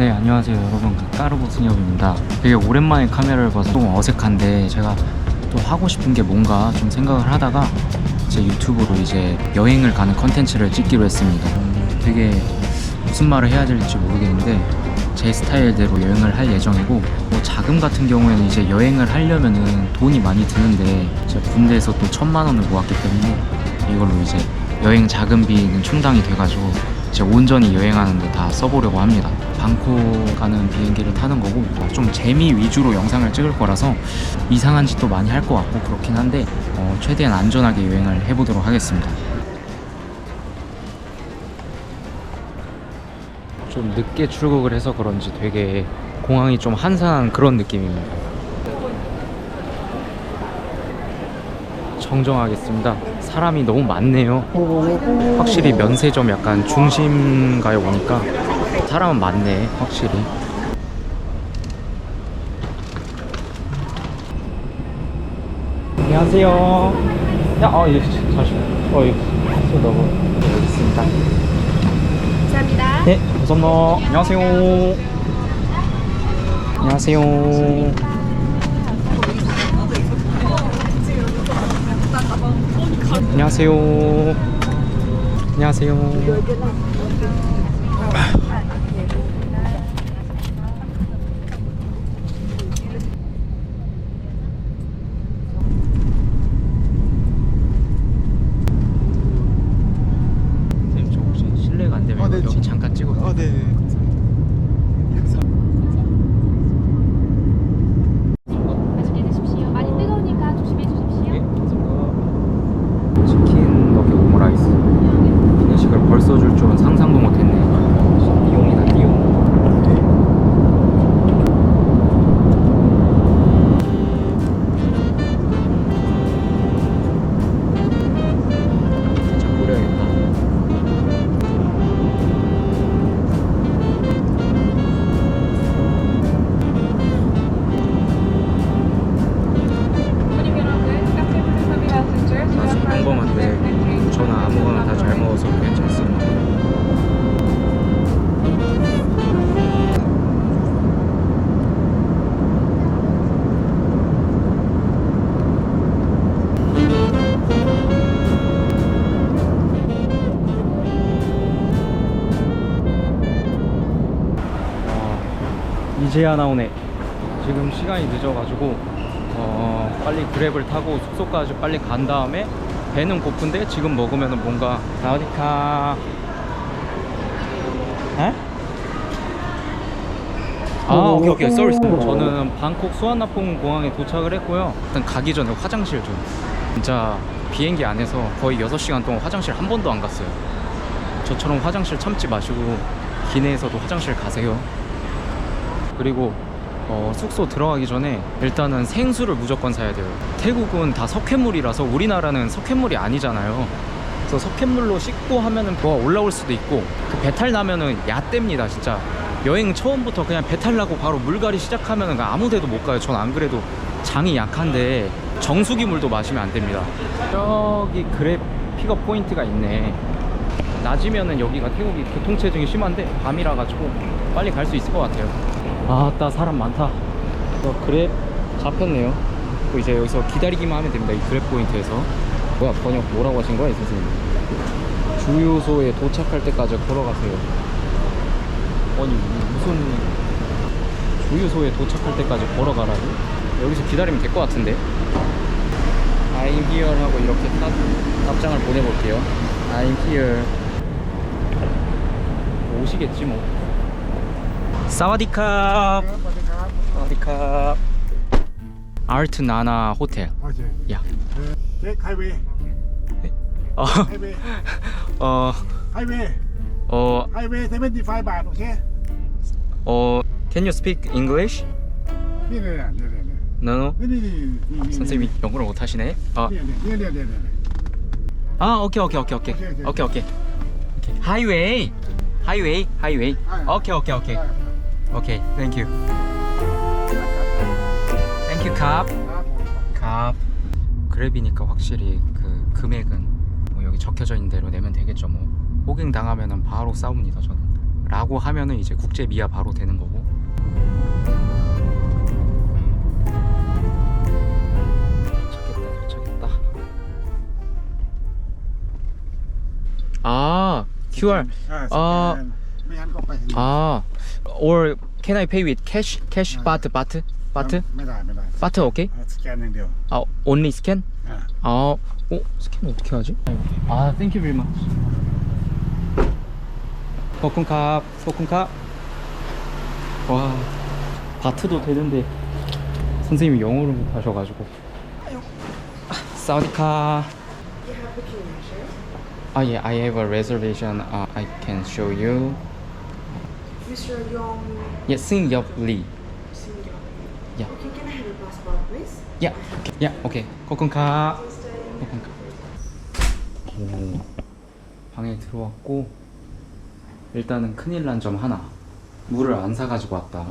네 안녕하세요 여러분. 그 까르보 승엽입니다. 되게 오랜만에 카메라를 봐서 좀 어색한데 제가 또 하고 싶은 게 뭔가 좀 생각을 하다가 제 유튜브로 이제 여행을 가는 컨텐츠를 찍기로 했습니다. 음, 되게 무슨 말을 해야 될지 모르겠는데 제 스타일대로 여행을 할 예정이고 뭐 자금 같은 경우에는 이제 여행을 하려면은 돈이 많이 드는데 제가 군대에서 또 천만 원을 모았기 때문에 이걸로 이제 여행 자금비는 충당이 돼가지고 이제 온전히 여행하는데 다 써보려고 합니다. 방콕 가는 비행기를 타는 거고 좀 재미 위주로 영상을 찍을 거라서 이상한 짓도 많이 할 것 같고 그렇긴 한데 어, 최대한 안전하게 여행을 해보도록 하겠습니다. 좀 늦게 출국을 해서 그런지 되게 공항이 좀 한산한 그런 느낌입니다. 정정하겠습니다. 사람이 너무 많네요. 확실히 면세점 약간 중심가에 오니까 사람은 많네, 확실히. 안녕하세요. 야, 어, 예, 잠시만. 어, 예, 수 너무 여기 있습니다. 감사합니다. 네, 감사합니다. 안녕하세요. 안녕하세요. 안녕하세요. 안녕하세요. 이제야 나오네. 지금 시간이 늦어가지고 어, 빨리 그랩을 타고 숙소까지 빨리 간 다음에 배는 고픈데 지금 먹으면 뭔가 사우디카 에? 아 오케이 오케이. 쏘리 저는 방콕 수완나퐁 공항에 도착을 했고요. 일단 가기 전에 화장실 좀. 진짜 비행기 안에서 거의 6시간 동안 화장실 한 번도 안 갔어요. 저처럼 화장실 참지 마시고 기내에서도 화장실 가세요 그리고 어, 숙소 들어가기 전에 일단은 생수를 무조건 사야 돼요. 태국은 다 석회물이라서 우리나라는 석회물이 아니잖아요. 그래서 석회물로 씻고 하면은 뭐 올라올 수도 있고 그 배탈 나면은 야뗍니다 진짜. 여행 처음부터 그냥 배탈 나고 바로 물갈이 시작하면은 아무 데도 못 가요. 전 안 그래도 장이 약한데 정수기 물도 마시면 안 됩니다. 저기 그랩 픽업 포인트가 있네. 낮이면은 여기가 태국이 교통체증이 심한데 밤이라 가지고 빨리 갈 수 있을 것 같아요. 아따 사람 많다. 어, 그랩 잡혔네요. 그리고 이제 여기서 기다리기만 하면 됩니다. 이 그랩 포인트에서. 뭐야 번역 뭐라고 하신 거야 이 선생님? 주유소에 도착할 때까지 걸어가세요. 아니 무슨 주유소에 도착할 때까지 걸어가라고? 여기서 기다리면 될 것 같은데. I'm here 하고 이렇게 답, 답장을 보내볼게요. I'm here. 오시겠지 뭐. 사와디캅. 사와디캅. 아르트 나나 호텔. 맞아요. 야. 네, 하이웨이, 어, 하이웨이, 어, 하이웨이, 어, 하이웨이 75 바트, 오케이? 어, can you speak English? 네, 네, 네, 네, 네. No, no. 네, 네, 네, 네, 네. 선생님이 영어를 못 하시네. 아, 네, 네, 네, 네, 네, 네. 아, 오케이, 오케이, 오케이, 오케이, 오케이, 오케이. 오케이. 하이웨이, 하이웨이, 하이웨이. 아. 오케이, 오케이, 오케이, 오케이, 땡큐. 땡큐 캅. 캅. 그랩이니까 확실히 그 금액은 뭐 여기 적혀져 있는 대로 내면 되겠죠 뭐. 호갱 당하면은 바로 싸웁니다 저는. 라고 하면은 이제 국제 미아 바로 되는 거고. 도착했다, 도착했다. 아 QR 아아 아, 아. 아. or can I pay with cash cash 바트 바트 바트 ไม่ได้ไม่ได้ 바트 오케이 เออสแกนอย่างเดียว 아 only scan อ่า 아, 어, 스캔 어떻게 하지? 아, thank you very much. 포쿤캅, 포쿤캅. 와, 바트도 되는데 선생님이 영어를 못 하셔가지고. 사우디카. 아, 예, I have a reservation. Uh, I can show you. Mr. Yong 예, 승엽 리. Singyo. Yeah. Okay, can I have your passport, please? 야, 오케이. 야, 오케이. 코쿤카. 코쿤카. 오, 방에 들어왔고 일단은 큰일 난 점 하나. 물을 안 사가지고 왔다.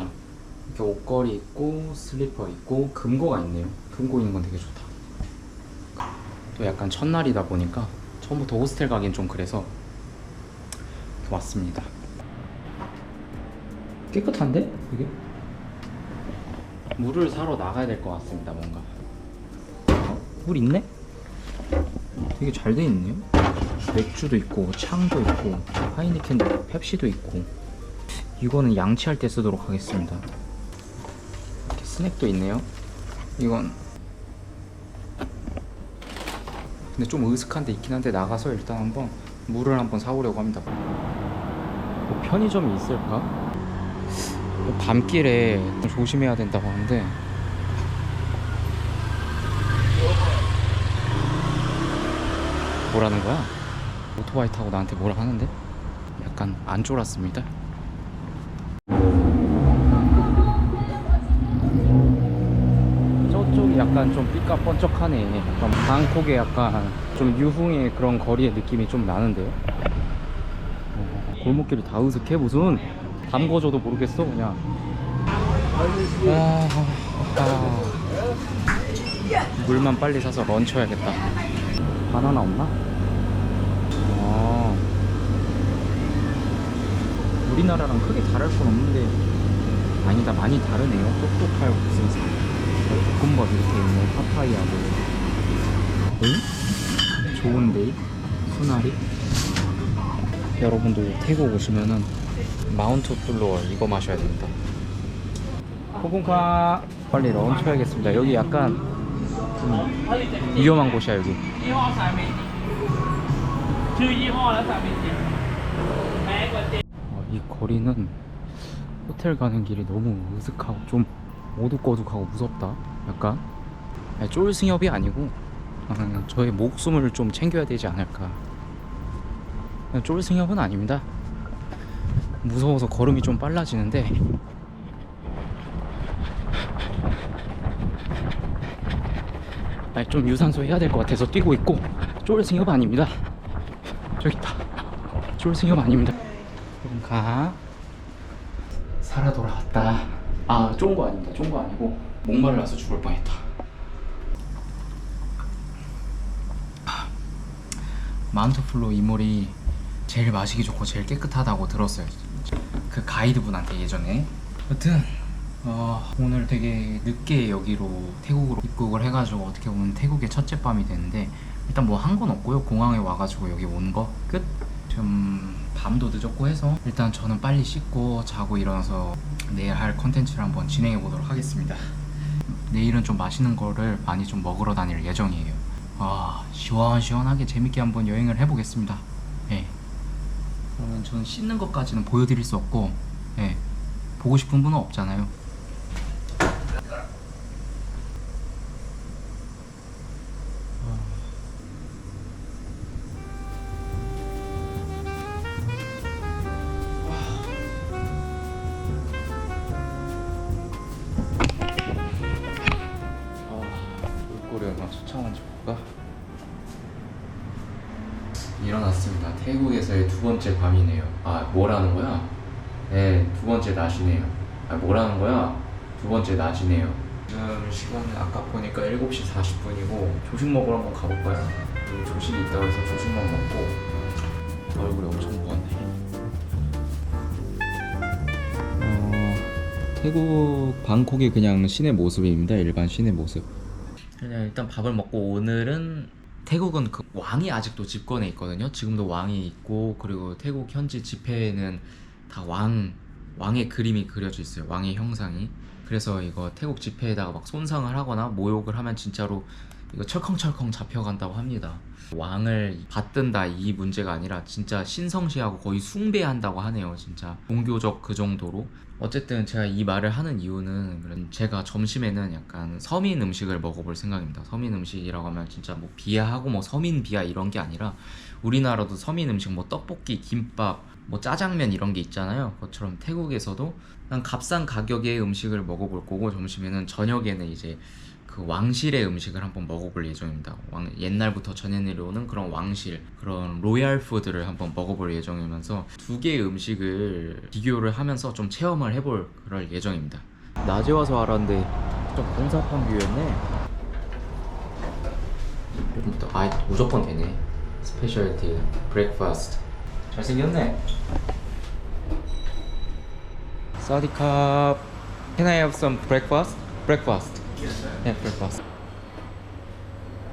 이렇게 옷걸이 있고 슬리퍼 있고 금고가 있네요. 금고 있는 건 되게 좋다. 또 약간 첫날이다 보니까 처음부터 호스텔 가긴 좀 그래서 왔습니다. 깨끗한데? 이게? 물을 사러 나가야 될 것 같습니다. 뭔가. 어? 물 있네? 되게 잘 돼 있네요. 맥주도 있고 창도 있고 하이니켄도 있고 펩시도 있고 이거는 양치할 때 쓰도록 하겠습니다. 이렇게 스낵도 있네요. 이건 근데 좀 으슥한데 있긴 한데 나가서 일단 한번 물을 한번 사오려고 합니다. 뭐 편의점이 있을까? 뭐 밤길에 조심해야 된다고 하는데 뭐라는 거야? 오토바이 타고 나한테 뭐라 하는데? 약간 안 쫄았습니다. 저쪽이 약간 좀 삐까뻔쩍하네. 약간 방콕의 약간 좀 유흥의 그런 거리의 느낌이 좀 나는데요. 어, 골목길이 다 으슥해 무슨 담궈줘도 모르겠어 그냥. 아, 아. 물만 빨리 사서 런쳐야겠다. 바나나 없나? 아. 우리나라랑 크게 다를 건 없는데 아니다 많이 다르네요. 똑똑할 무슨 볶음밥 이렇게 있네 파파이하고 응? 좋은데 수나리 여러분도 태국 오시면은 마운트 툴로어 이거 마셔야 됩니다. 코군카 빨리 런쳐야겠습니다. 여기 약간 음, 위험한 곳이야 여기. 어, 이 거리는 호텔 가는 길이 너무 으슥하고 좀 오둑거둑하고 무섭다. 약간 아니, 쫄승엽이 아니고 아, 저의 목숨을 좀 챙겨야 되지 않을까. 쫄승엽은 아닙니다. 무서워서 걸음이 좀 빨라지는데 아니, 좀 유산소 해야 될 것 같아서 뛰고 있고 쫄승협 아닙니다. 저기 있다. 쫄승협 아닙니다. 그럼 가. 살아 돌아왔다. 아, 쫀 거 아닙니다. 쫀 거 아니고 목말라서 죽을 뻔했다. 아, 마운트플로 이몰이 제일 마시기 좋고 제일 깨끗하다고 들었어요. 그 가이드분한테 예전에. 여튼 어, 오늘 되게 늦게 여기로 태국으로 입국을 해가지고 어떻게 보면 태국의 첫째 밤이 되는데 일단 뭐 한 건 없고요. 공항에 와가지고 여기 온 거 끝. 좀 밤도 늦었고 해서 일단 저는 빨리 씻고 자고 일어나서 내일 할 컨텐츠를 한번 진행해 보도록 하겠습니다. 내일은 좀 맛있는 거를 많이 좀 먹으러 다닐 예정이에요. 아 시원시원하게 재밌게 한번 여행을 해보겠습니다. 예. 그러면 저는 씻는 것까지는 보여드릴 수 없고, 예. 보고 싶은 분은 없잖아요. 일어났습니다. 태국에서의 두 번째 밤이네요. 아, 뭐라는 거야? 네, 두 번째 낮이네요. 아, 뭐라는 거야? 두 번째 낮이네요. 지금 시간은 아까 보니까 7시 40분이고 조식 먹으러 한번 가볼까요? 여기 조식이 있다고 해서 조식만 먹고 얼굴이 엄청 부었네. 태국 방콕의 그냥 시내 모습입니다. 일반 시내 모습. 그냥 일단 밥을 먹고 오늘은 태국은 그 왕이 아직도 집권해 있거든요. 지금도 왕이 있고 그리고 태국 현지 지폐에는 다 왕 왕의 그림이 그려져 있어요. 왕의 형상이. 그래서 이거 태국 지폐에다가 막 손상을 하거나 모욕을 하면 진짜로 이거 철컹철컹 잡혀간다고 합니다. 왕을 받든다 이 문제가 아니라 진짜 신성시하고 거의 숭배한다고 하네요. 진짜 종교적 그 정도로. 어쨌든 제가 이 말을 하는 이유는 제가 점심에는 약간 서민 음식을 먹어볼 생각입니다. 서민 음식이라고 하면 진짜 뭐 비하하고 뭐 서민 비하 이런 게 아니라 우리나라도 서민 음식 뭐 떡볶이, 김밥, 뭐 짜장면 이런 게 있잖아요. 그것처럼 태국에서도 난 값싼 가격의 음식을 먹어볼 거고 점심에는 저녁에는 이제 그 왕실의 음식을 한번 먹어볼 예정입니다. 왕, 옛날부터 전해 내려오는 그런 왕실, 그런 로얄 푸드를 한번 먹어볼 예정이면서 두 개의 음식을 비교를 하면서 좀 체험을 해볼 그럴 예정입니다. 낮에 와서 알았는데 좀 공사판 뷰였네. 아 무조건 되네. 스페셜티 브렉퍼스트. 잘생겼네. 사디캅. Can I have some breakfast? Breakfast. 네, breakfast.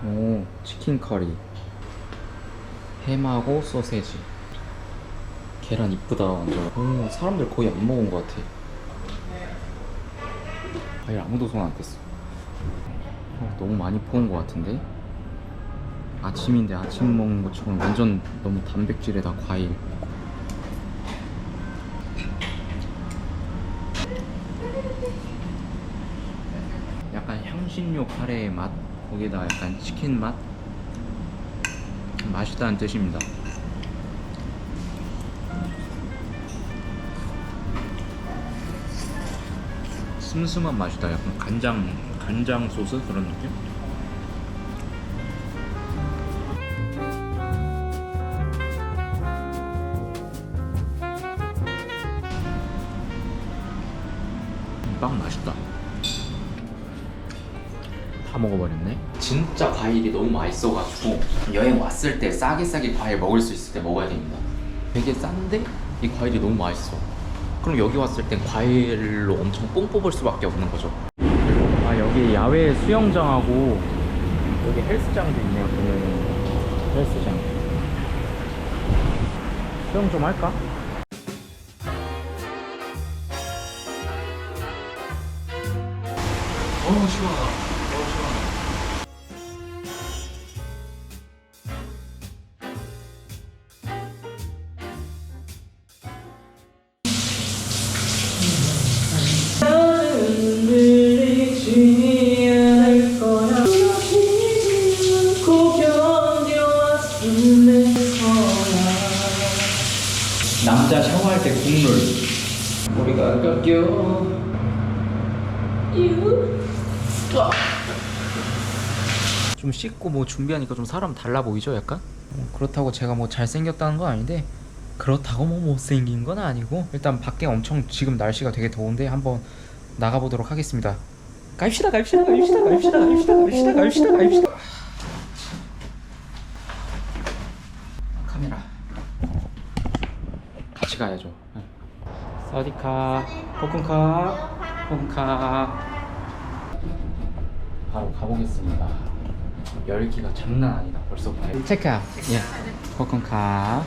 오, 치킨 커리. 햄하고 소세지. 계란 이쁘다 완전. 오, 사람들 거의 안 먹은 것 같아. 과일 아무도 손안 댔어. 어, 너무 많이 포은 것 같은데? 아침인데 아침 먹는 것처럼 완전 너무 단백질에다 과일. 약간 향신료 카레의 맛 거기다 약간 치킨 맛 맛있다는 뜻입니다. 슴슴한 맛이다. 약간 간장 간장 소스 그런 느낌? 다 먹어버렸네. 진짜 과일이 너무 맛있어가지고 여행 왔을 때 싸게 싸게 과일 먹을 수 있을 때 먹어야 됩니다. 되게 싼데 이 과일이 너무 맛있어. 그럼 여기 왔을 땐 과일로 엄청 뽕 뽑을 수밖에 없는 거죠. 아 여기 야외 수영장하고 여기 헬스장도 있네요. 보면 헬스장. 수영 좀 할까? 어우 시원하다. 씻고 뭐 준비하니까 좀 사람 달라 보이죠 약간? 어, 그렇다고 제가 뭐 잘생겼다는 건 아닌데 그렇다고 뭐 못생긴 건 아니고 일단 밖에 엄청 지금 날씨가 되게 더운데 한번 나가보도록 하겠습니다. 갑시다 갑시다 갑시다 갑시다 갑시다 갑시다 갑시다 갑시다. 카메라. 같이 가야죠. 사디카 코쿤카 코쿤카. 바로 가보겠습니다 열기가 장난 아니다 벌써부터 체크아웃 예 코쿤카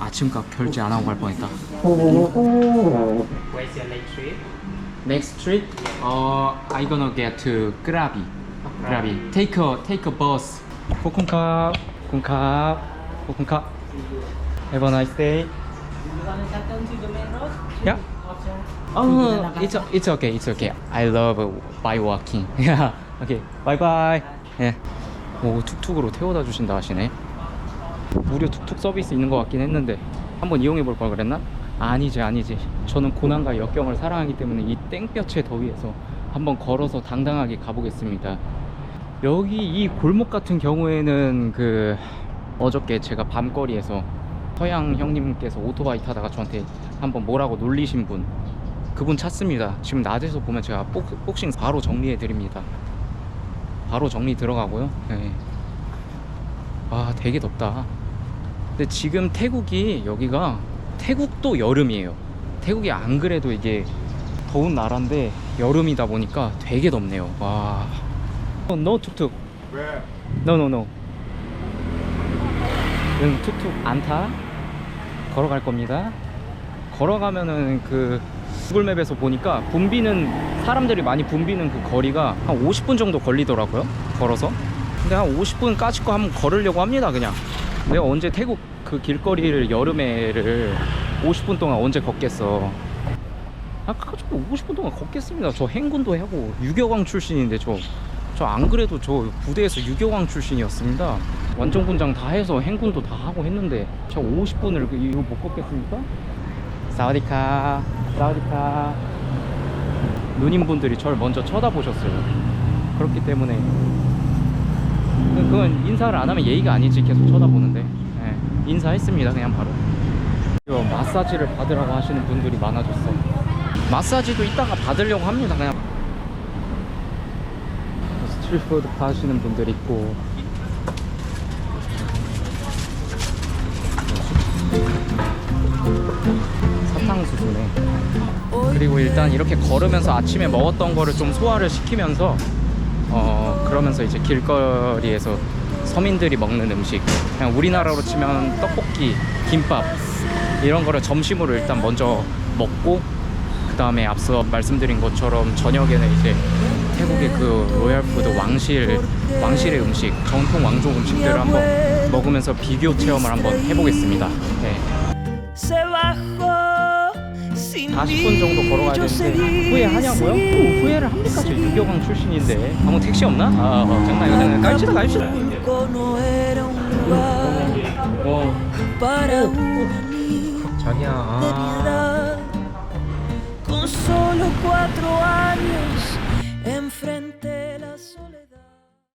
아침값 결제 안 하고 갈 뻔했다 Where's your next trip? Next trip, uh, I gonna get to Krabi. Krabi. Take a take a bus. 코쿤캅, 코쿤캅, 코쿤캅. Have a nice day. You wanna cut down to the main road? Yeah. Oh, it's it's okay, it's okay. I love by walking. Yeah. Okay. Bye bye. 예. 오 툭툭으로 태워다 주신다 하시네. 무료 툭툭 서비스 있는 것 같긴 했는데 한번 이용해 볼 걸 그랬나? 아니지 아니지. 저는 고난과 역경을 사랑하기 때문에 이 땡볕의 더위에서 한번 걸어서 당당하게 가보겠습니다. 여기 이 골목 같은 경우에는 그 어저께 제가 밤거리에서 서양 형님께서 오토바이 타다가 저한테 한번 뭐라고 놀리신 분 그분 찾습니다. 지금 낮에서 보면 제가 복, 복싱 바로 정리해 드립니다. 바로 정리 들어가고요. 네. 아 되게 덥다. 근데 지금 태국이 여기가 태국도 여름이에요. 태국이 안 그래도 이게 더운 나라인데 여름이다 보니까 되게 덥네요. 와. 어, no 툭툭. No no. 응 툭툭 안 타. 걸어갈 겁니다. 걸어가면은 그 구글맵에서 보니까 붐비는 사람들이 많이 붐비는 그 거리가 한 50분 정도 걸리더라고요. 걸어서. 근데 한 50분까지 거 한번 걸으려고 합니다. 그냥. 내가 언제 태국 그 길거리를 여름에를 50분 동안 언제 걷겠어. 아, 가지고 50분 동안 걷겠습니다. 저 행군도 하고 유교광 출신인데 저 저 안 그래도 저 부대에서 유교광 출신이었습니다. 완전 군장 다 해서 행군도 다 하고 했는데 저 50분을 이거 못 걷겠습니까? 사와디카, 사와디카. 누님분들이 저를 먼저 쳐다보셨어요. 그렇기 때문에. 그건 인사를 안 하면 예의가 아니지 계속 쳐다보는데. 예, 인사했습니다 그냥 바로. 마사지를 받으라고 하시는 분들이 많아졌어. 마사지도 이따가 받으려고 합니다 그냥. 스트리트푸드 파시는 분들 있고 수수네 그리고 일단 이렇게 걸으면서 아침에 먹었던 거를 좀 소화를 시키면서 어 그러면서 이제 길거리에서 서민들이 먹는 음식 그냥 우리나라로 치면 떡볶이, 김밥 이런 거를 점심으로 일단 먼저 먹고 그 다음에 앞서 말씀드린 것처럼 저녁에는 이제 태국의 그 로얄 푸드 왕실 왕실의 음식 전통 왕족 음식들을 한번 먹으면서 비교 체험을 한번 해보겠습니다. 네. Se bajó sin 40분 정도 걸어가야 되는데 후회하냐고요? 또 후회를 합니까? 저 유교광 출신인데 아무 택시 없나? 아 어, 장난 이거 장난 un lugar 어 자기야 아. Con solo cuatro años.